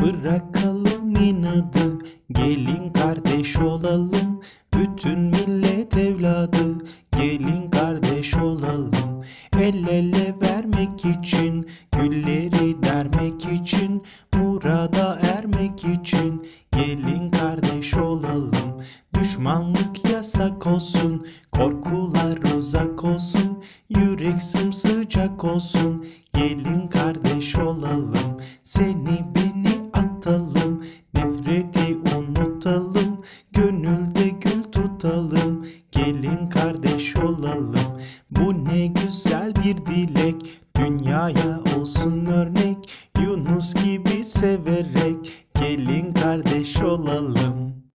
Bırakalım inadı gelin kardeş olalım. Bütün millet evladı gelin kardeş olalım. El ele vermek için gülleri dermek için Murada ermek için gelin kardeş olalım. Düşmanlık yasak olsun korkular uzak olsun Yürek sımsıcak olsun gelin kardeş olalım. Seni atalım nefreti unutalım Gönülde gül tutalım gelin kardeş olalım. Bu ne güzel bir dilek dünyaya olsun örnek Yunus gibi severek gelin kardeş olalım